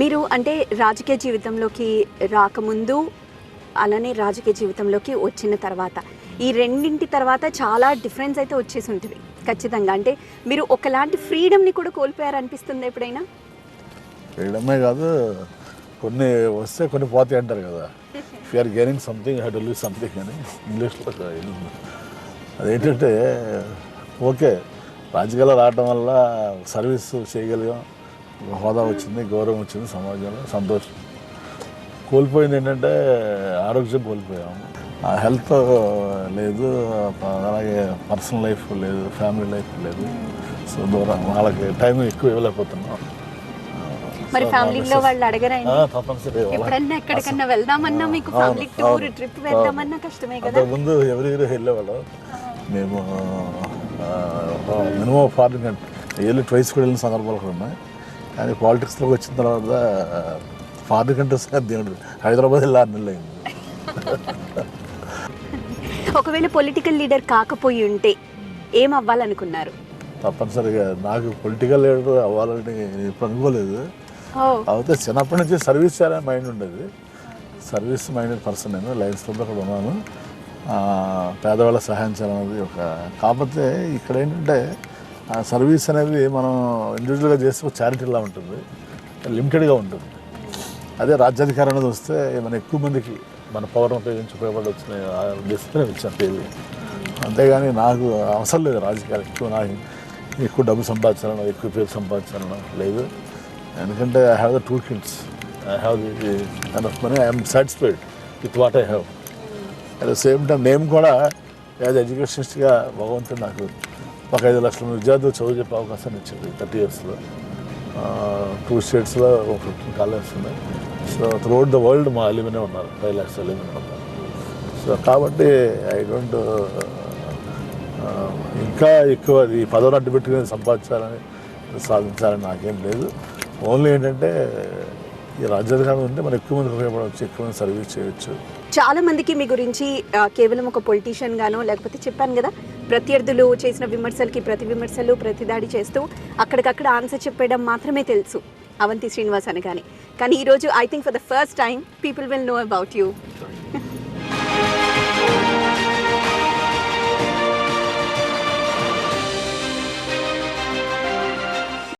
మీరు అంటే రాజకీయ జీవితంలోకి రాకముందు అలానే రాజకీయ జీవితంలోకి వచ్చిన తర్వాత ఈ రెండింటి తర్వాత చాలా డిఫరెన్స్ అయితే వచ్చేసి ఉంటుంది ఖచ్చితంగా. అంటే మీరు ఒకలాంటి ఫ్రీడమ్ని కూడా కోల్పోయారనిపిస్తుంది ఎప్పుడైనా? ఫ్రీడమే కాదు కొన్ని వస్తే కొన్ని పోతాయి అంటారు కదా. If you are gaining something had lose something అని ఇంగ్లీష్లో అదేంటంటే ఓకే రాజకీయాలు రావడం వల్ల సర్వీస్ చేయగలిగాం. హోదా వచ్చింది గౌరవం వచ్చింది సమాజంలో. సంతోషం. కోల్పోయింది ఏంటంటే ఆరోగ్యం కోల్పోయాము. ఆ హెల్త్ లేదు అలాగే పర్సనల్ లైఫ్ లేదు ఫ్యామిలీ లైఫ్ లేదు. సో దూరం. వాళ్ళకి టైం ఎక్కువ ఇవ్వలేకపోతున్నాం. మరి ఫ్యామిలీలో వాళ్ళ వాళ్ళు అడగరా వాళ్ళ- ఎప్పుడన్నా ఎక్కడికన్నా వెళ్దామన్నా మీకు ఫ్యామిలీ టూర్ ట్రిప్. వెళ్దామన్నా కష్టమే కదా? ఎవరి వెళ్ళేవాళ్ళం? మేము మినిమం ఫారిన్ ఇయర్లీ ట్వైస్ కూడా వెళ్ళిన సందర్భాలు కూడా ఉన్నాయి. కానీ పాలిటిక్స్లోకి వచ్చిన తర్వాత ఫారిన్ కంట్రీస్ దేవుడు. హైదరాబాద్ వెళ్ళి అయింది. ఒకవేళ పొలిటికల్ లీడర్ కాకపోయి ఉంటే ఏం అవ్వాలనుకున్నారు? తప్పనిసరిగా నాకు పొలిటికల్ లీడర్ అవ్వాలని నేను ఎప్పుడు అనుకోలేదు అయితే చిన్నప్పటి నుంచి సర్వీస్ చేయాలని మైండ్ ఉండేది. సర్వీస్ మైండెడ్ పర్సన్ నేను లయన్స్ క్లబ్లో కూడా ఉన్నాను. పేదవాళ్ళ సహాయం చేయాలన్నది ఒక కాకపోతే ఇక్కడ ఏంటంటే సర్వీస్ అనేది మనం ఇండివిజువల్గా చేస్తే చారిటీలా ఉంటుంది. లిమిటెడ్గా ఉంటుంది. అదే రాజ్యాధికారం అనేది వస్తే మన ఎక్కువ మందికి మన పవర్ ఉపయోగించి ఉపయోగపడి వచ్చిన డిస్ప్లే ఇచ్చాను పేరు అంతేగాని నాకు అవసరం లేదు రాజకీయాలు ఎక్కువ నాకు ఎక్కువ డబ్బు సంపాదించాలను ఎక్కువ పేరు సంపాదించాలను లేదు. ఎందుకంటే I have the two kids I have the kind of money I'm satisfied with what I have at the same time నేను కూడా యాజ్ ఎడ్యుకేషనిస్ట్గా భగవంతుడు నాకు మాకు ఐదు లక్షల మంది విద్యార్థులు చదువు చెప్పే అవకాశాన్ని ఇచ్చింది. థర్టీ ఇయర్స్లో టూ స్టేట్స్లో ఒక ఫిఫ్టీన్ కాలేజెస్ ఉన్నాయి. సో త్రూఅవుట్ ద వరల్డ్ మా అలిమినే ఉన్నారు. ఫైవ్ ల్యాక్స్ అలిమినే ఉన్నారు. సో కాబట్టి ఐ డోంట్ ఇంకా ఎక్కువ ఈ పదవులు అడ్డు పెట్టుకుని సంపాదించాలని సాధించాలని నాకేం లేదు. ఓన్లీ ఏంటంటే ఈ రాజ్యాధికారం ఉంటే మనం ఎక్కువ మంది ఉపయోగపడవచ్చు ఎక్కువ మంది సర్వీస్ చేయవచ్చు చాలా మందికి మీ గురించి కేవలం ఒక పొలిటీషియన్ గానో లేకపోతే చెప్పాను కదా ప్రత్యర్థులు చేసిన విమర్శలకి ప్రతి విమర్శలు ప్రతిదాడి చేస్తూ అక్కడికక్కడ ఆన్సర్ చెప్పడం మాత్రమే తెలుసు. అవంతి శ్రీనివాస్ అనగానే. కానీ ఈరోజు I think for the first time people will know about you